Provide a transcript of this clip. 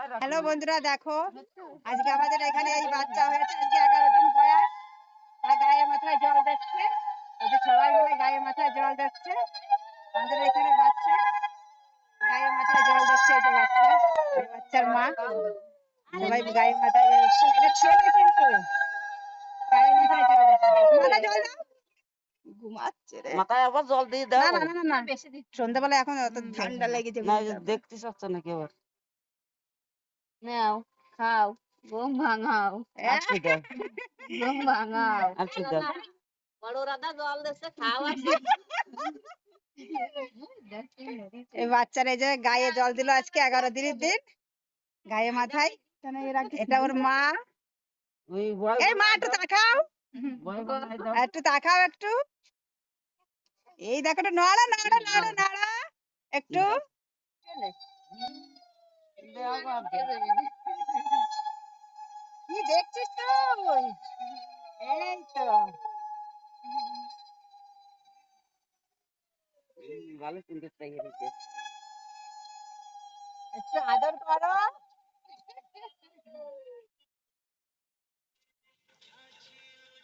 Hello বন্ধুরা দেখো আজকে আমাদের এখানে এই বাচ্চা হয়েছে আজকে এগারো দিন বয়স। তার গায়ে মাথায় জল দিচ্ছে। এই যে সবাই মিলে গায়ে মাথায় জল দিচ্ছে। আমাদের এখানে বাচ্চা। গায়ে মাথায় জল দিচ্ছে এই যে বাচ্চা। এই বাচ্চার মা। সবাই গায়ে মাথায় জল দিচ্ছে। এটা ছেলে কিন্তু। গায়ে মাথায় জল দিচ্ছে। মাথায় জল দাও। ঘুমাচ্ছে রে। মাথায় আবার জল দিয়ে দাও। না না না না বেশি সন্ধ্যাবেলা এখন ঠান্ডা লেগেছে না দেখতে চাচ্ছে না কেউ আর নাও খাও ঘুম ভাঙাও আজকে দাও ঘুম ভাঙাও আজকে দাও বড় রাধা জল দিচ্ছে খাও এই বাচ্চার এই যে গায়ে জল দিল আজকে এগারো দিনের দিন। গায়ে মাথায়। এটা ওর মা। এই মা একটু তাকাও। একটু তাকাও একটু। এই দেখো একটু নড়া নড়া নড়া নড়া। একটু। কি দেখছিস তুই এই তো হুম, ভালো সুন্দর চাই এদিকে। একটু আদর করো